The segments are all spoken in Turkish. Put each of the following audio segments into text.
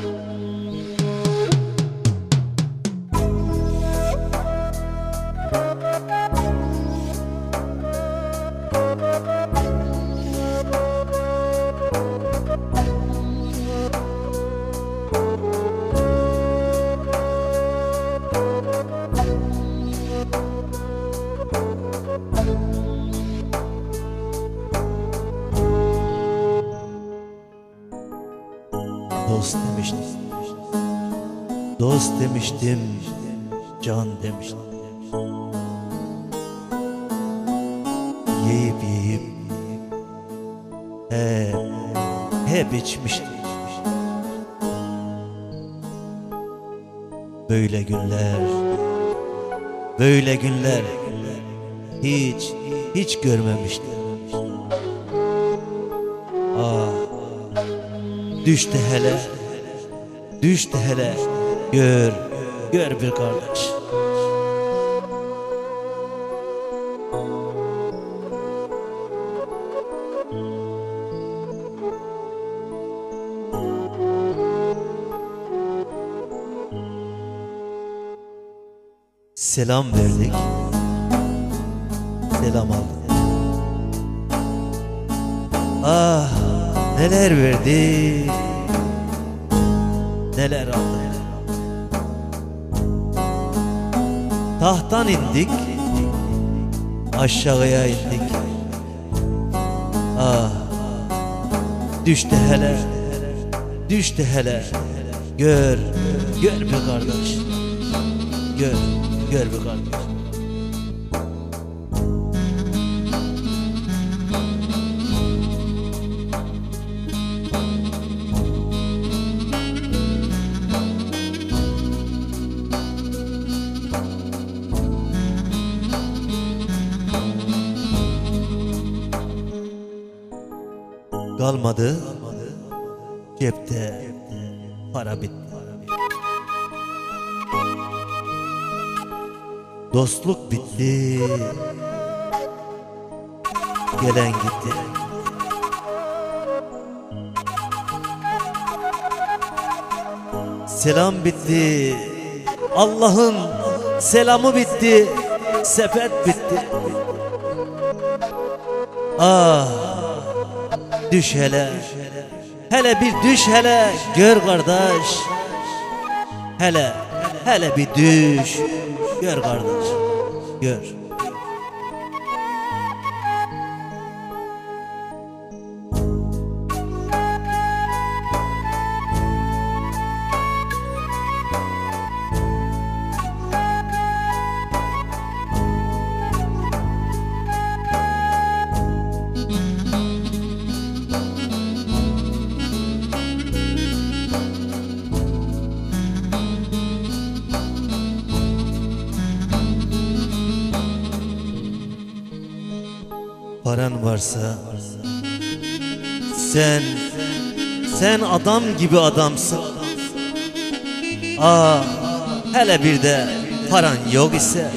Thank Dost demiştim. Dost demiştim Can demiştim. Yiyip yiyip Hep Hep içmiştim Böyle günler Böyle günler Hiç Hiç görmemiştim. Ah Düştü hele. Düştü hele. Gör Gör bir kardeş. Selam verdik. Selam aldık. Ah neler verdik Neler aldık Tahttan indik Aşağıya indik Ah Düştü hele Düştü hele. Gör Gör bir kardeş. Gör Gör bir kardeş Kalmadı cepte para bitti. Dostluk bitti. Gelen gitti. Selam bitti. Allah'ın selamı bitti. Sepet bitti. Ah Düş hele. Hele bir düş hele Gör kardeş. Hele Hele bir düş Gör kardeş Gör Paran varsa Sen Sen adam gibi adamsın. Aa Hele bir de paran yok ise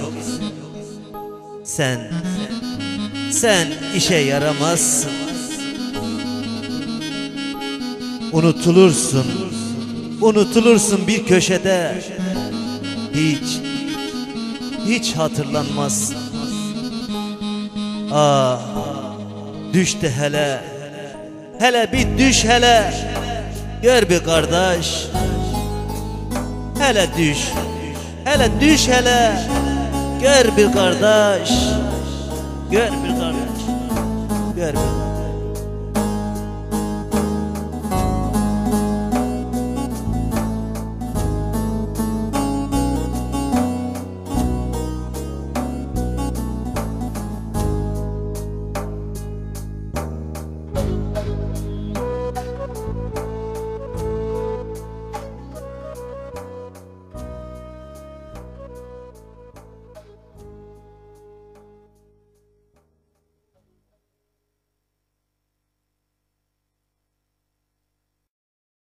Sen Sen işe yaramazsın. Unutulursun Unutulursun bir köşede. Hiç Hiç hatırlanmazsın. Ah düştü hele. Hele bir düş hele. Gör bir kardeş. Hele düş. Hele düş hele. Gör bir kardeş. Gör bir kardeş. Gör bir